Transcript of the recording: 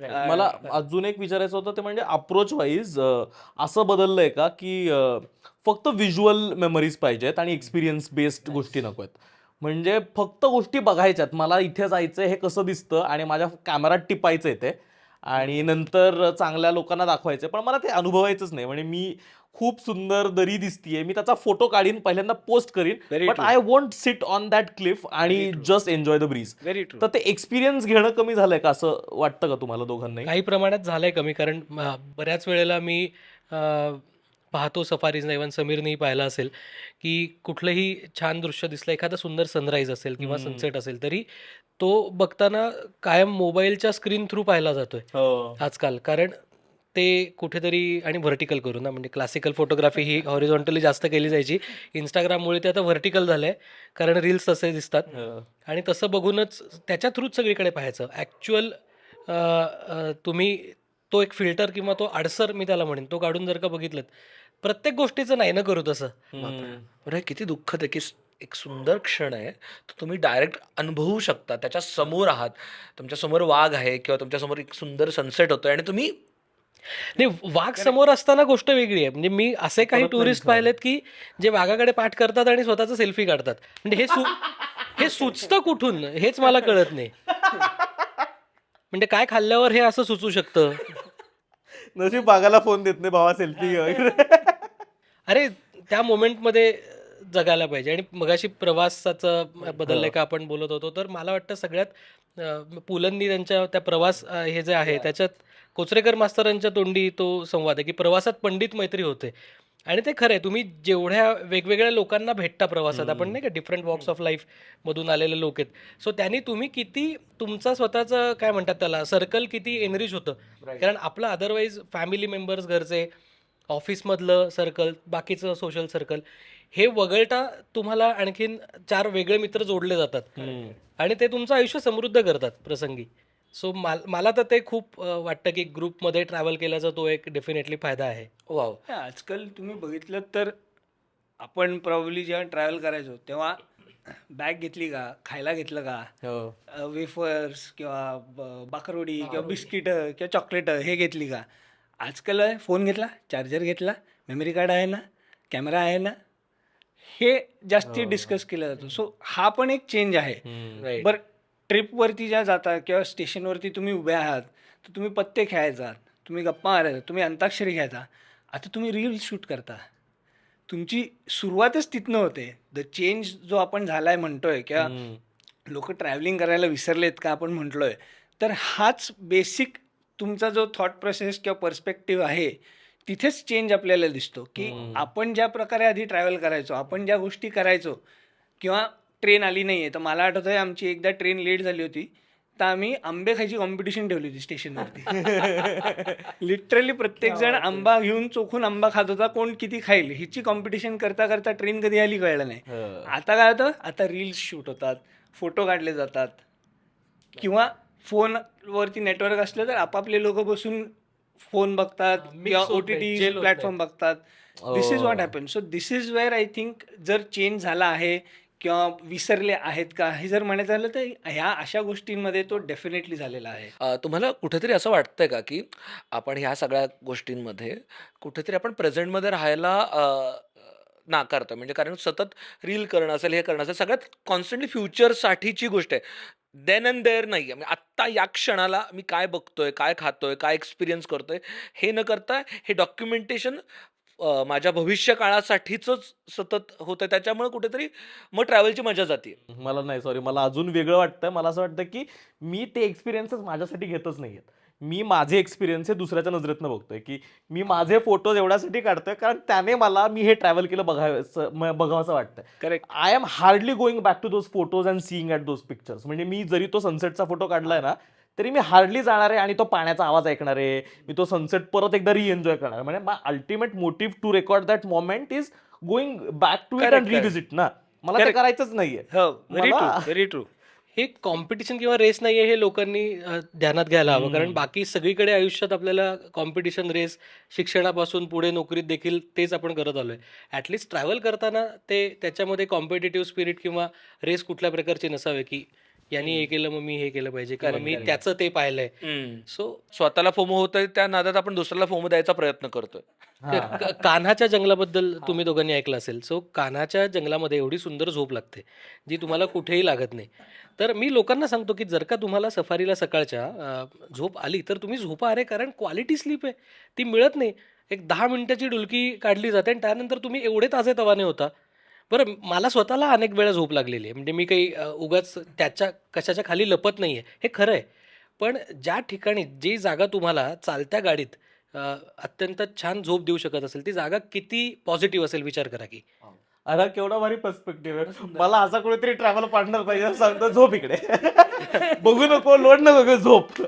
मला अजून एक विचारायचं होतं ते म्हणजे अप्रोच वाईज असं बदललंय का की फक्त व्हिज्युअल मेमरीज पाहिजेत आणि एक्सपिरियन्स बेस्ड गोष्टी नको आहेत? म्हणजे फक्त गोष्टी बघायच्यात मला इथे जायचंय हे कसं दिसतं आणि माझ्या कॅमेरात टिपायचंय ते आणि नंतर चांगल्या लोकांना दाखवायचं. पण मला ते अनुभवायचंच नाही. म्हणजे मी खूप सुंदर दरी दिसतीये. मी त्याचा फोटो काढीन पहिल्यांदा पोस्ट करीन. But. I want sit on that cliff आणि just enjoy the breeze very true तर ते एक्सपिरियन्स घेणं कमी झालंय का? असं वाटतं का तुम्हाला दोघांनाही? काही प्रमाणात झालंय कमी. कारण बऱ्याच वेळेला मी पाहतो सफारीज इव्हन समीरनेही पाहिलं असेल की कुठलंही छान दृश्य दिसलं एखादं सुंदर सनराईज असेल किंवा. सनसेट असेल तरी तो बघताना कायम मोबाईलच्या स्क्रीन थ्रू पाहिला जातोय हो. आजकाल. कारण ते कुठेतरी आणि व्हर्टिकल करू ना म्हणजे क्लासिकल फोटोग्राफी ही हॉरिझॉन्टली जास्त केली जायची. इंस्टाग्राममुळे ते आता व्हर्टिकल झालंय कारण रील्स तसे दिसतात. आणि तसं बघूनच त्याच्या थ्रूच सगळीकडे पाहायचं. ॲक्च्युअल तुम्ही तो एक फिल्टर किंवा तो आडसर मी त्याला म्हणेन तो काढून जर का बघितलं प्रत्येक गोष्टीचं नाही ना करू तसं. बरं हे किती दुःखद आहे की एक सुंदर क्षण आहे तो तुम्ही डायरेक्ट अनुभवू शकता. त्याच्यासमोर आहात. तुमच्यासमोर वाघ आहे किंवा तुमच्यासमोर एक सुंदर सनसेट होतोय आणि तुम्ही नाही वाघ समोर असताना गोष्ट वेगळी आहे. म्हणजे मी असे काही टुरिस्ट पाहिलेत की जे वाघाकडे पाठ करतात आणि स्वतःचा सेल्फी काढतात. म्हणजे हे सु हे सुचतं कुठून? हेच मला कळत नाही. म्हणजे काय खाल्ल्यावर हे असं सुचू शकतं? नशीब बागाला फोन देत नाही भावा सेल्फी अरे त्या मोमेंटमध्ये जगायला पाहिजे. आणि मगाशी प्रवासाचं बदललंय का आपण बोलत होतो तर मला वाटतं सगळ्यात पुलंनी त्यांच्या त्या प्रवास हे जे आहे त्याच्यात कोचरेकर मास्तरांच्या तोंडी तो संवाद आहे की प्रवासात पंडित मैत्री होते. आणि ते खरं आहे तुम्ही जेवढ्या वेगवेगळ्या लोकांना भेटता प्रवासात आपण नाही का डिफरंट वॉक्स ऑफ लाईफ मधून आलेले लोक आहेत. सो त्यांनी तुम्ही किती तुमचा स्वतःचं काय म्हणतात त्याला सर्कल किती एनरिच होतं. कारण आपलं अदरवाईज फॅमिली मेंबर्स घरचे ऑफिसमधलं सर्कल बाकीचं सोशल सर्कल हे वगळता तुम्हाला आणखीन चार वेगळे मित्र जोडले जातात. आणि ते तुमचं आयुष्य समृद्ध करतात प्रसंगी. सो मला तर ते खूप वाटतं की ग्रुपमध्ये ट्रॅव्हल केल्याचा तो एक डेफिनेटली फायदा आहे. वाव आजकाल तुम्ही बघितलं तर आपण प्रॉब्ली जेव्हा ट्रॅव्हल करायचो तेव्हा बॅग घेतली का खायला घेतलं का? वेफर्स किंवा ब- बाकरवडी किंवा बिस्किट किंवा चॉकलेट हे घेतली का? आजकाल आहे, फोन घेतला चार्जर घेतला मेमरी कार्ड आहे ना कॅमेरा आहे ना हे जास्ती डिस्कस केलं जातं. सो हा पण एक चेंज आहे. बरं ट्रिपवरती ज्या जाता किंवा स्टेशनवरती तुम्ही उभे आहात तर तुम्ही पत्ते खेळायचा तुम्ही गप्पा मारायचा तुम्ही अंताक्षरी खेळता आता तुम्ही रील शूट करता. तुमची सुरुवातच तिथनं होते. द चेंज जो आपण झालाय म्हणतोय किंवा लोक ट्रॅव्हलिंग करायला विसरलेत का आपण म्हटलोय तर हाच बेसिक तुमचा जो थॉट प्रोसेस किंवा पर्स्पेक्टिव्ह आहे तिथेच चेंज आपल्याला दिसतो की. आपण ज्या प्रकारे आधी ट्रॅव्हल करायचो आपण ज्या गोष्टी करायचो किंवा ट्रेन आली नाही आहे तर मला आठवत आहे आमची एकदा ट्रेन लेट झाली होती तर आम्ही आंबे खायची कॉम्पिटिशन ठेवली होती स्टेशनवरती लिटरली प्रत्येक जण आंबा घेऊन चोखून आंबा खात होता कोण किती खाईल? हिची कॉम्पिटिशन करता करता ट्रेन कधी आली कळलं नाही. आता काय होतं? आता रील्स शूट होतात फोटो काढले जातात किंवा फोनवरती नेटवर्क असलं तर आपापले लोक बसून फोन बघतात किंवा ओ टी टी प्लॅटफॉर्म बघतात. This is. What happen so this is where I think जर चेंज झाला आहे किंवा विसरले आहेत का हे जर म्हणायचं झालं तर ह्या अशा गोष्टींमध्ये तो डेफिनेटली झालेला आहे. तुम्हाला कुठेतरी असं वाटतंय का की आपण ह्या सगळ्या गोष्टींमध्ये कुठेतरी आपण प्रेझेंटमध्ये राहायला नाकारतो. म्हणजे कारण सतत रील करणं असेल हे करणं असेल सगळ्यात कॉन्स्टंटली फ्युचरसाठीची गोष्ट आहे. देन अँड देअर नाही. आहे म्हणजे आत्ता या क्षणाला मी काय बघतोय काय खातोय काय एक्सपिरियन्स करतोय हे न करता हे डॉक्युमेंटेशन माझ्या भविष्य काळासाठीच सतत होतं त्याच्यामुळे कुठेतरी मग ट्रॅव्हलची मजा जाते मला नाही सॉरी. मला अजून वेगळं वाटतं मला असं वाटतं की मी ते एक्सपिरियन्सेस माझ्यासाठी घेतच नाही आहेत मी माझे एक्सपिरियन्स हे दुसऱ्याच्या नजरेतनं बघतोय की मी माझे फोटोज एवढ्यासाठी काढतोय कारण त्याने मला मी हे ट्रॅव्हल केलं बघावं बघावंसं वाटतं correct I am hardly going back to those photos and seeing at those pictures म्हणजे मी जरी तो सनसेटचा फोटो काढलाय ना तरी मी हार्डली जाणार आहे आणि तो पाण्याचा आवाज ऐकणार आहे मी तो सनसेट परत एकदा री एन्जॉय करणार आहे. म्हणजे my ultimate motive to record that moment is going back to it and. Revisit ना मला ते. करायचंच नाहीये हो व्हेरी व्हेरी ट्रू हे कॉम्पिटिशन किंवा रेस नाहीये हे लोकांनी अ, ध्यानात घ्यायला हवं. कारण बाकी सगळीकडे आयुष्यात आपल्याला कॉम्पिटिशन रेस शिक्षणापासून पुढे नोकरीत देखील तेच आपण करत आलोय. ॲटलिस्ट ट्रॅव्हल करताना ते त्याच्यामध्ये कॉम्पिटेटिव्ह स्पिरिट किंवा रेस कुठल्या प्रकारची नसावे की यांनी हे केलं मग मी हे केलं पाहिजे Correct, मी. त्याचं ते पाहिलंय. सो स्वतःला फोमो होतंय त्या नादात आपण दुसऱ्याला फोमो द्यायचा प्रयत्न करतोय. कान्हाच्या जंगलाबद्दल तुम्ही दोघांनी ऐकलं असेल. सो कान्हाच्या जंगलामध्ये एवढी सुंदर झोप लागते जी तुम्हाला कुठेही लागत नाही. तर मी लोकांना सांगतो की जर का तुम्हाला सफारीला सकाळच्या झोप आली तर तुम्ही झोपा अरे कारण क्वालिटी स्लीप आहे. ती मिळत नाही. एक दहा मिनिटाची डुलकी काढली जाते आणि त्यानंतर तुम्ही एवढे ताजे तवाने होता. बरं मला स्वतःला अनेक वेळा झोप लागलेली आहे. म्हणजे मी काही उगाच त्याच्या कशाच्या खाली लपत नाही आहे. हे खरं आहे. पण ज्या ठिकाणी जी जागा तुम्हाला चालत्या गाडीत अत्यंत छान झोप देऊ शकत असेल ती जागा किती पॉझिटिव्ह असेल विचार करा की. अरे केवढा भारी पर्स्पेक्टिव्ह आहे. मला असा कोणीतरी ट्रॅव्हल पार्टनर पाहिजे सांगतो झोप इकडे. बघू नको लोड नको झोप.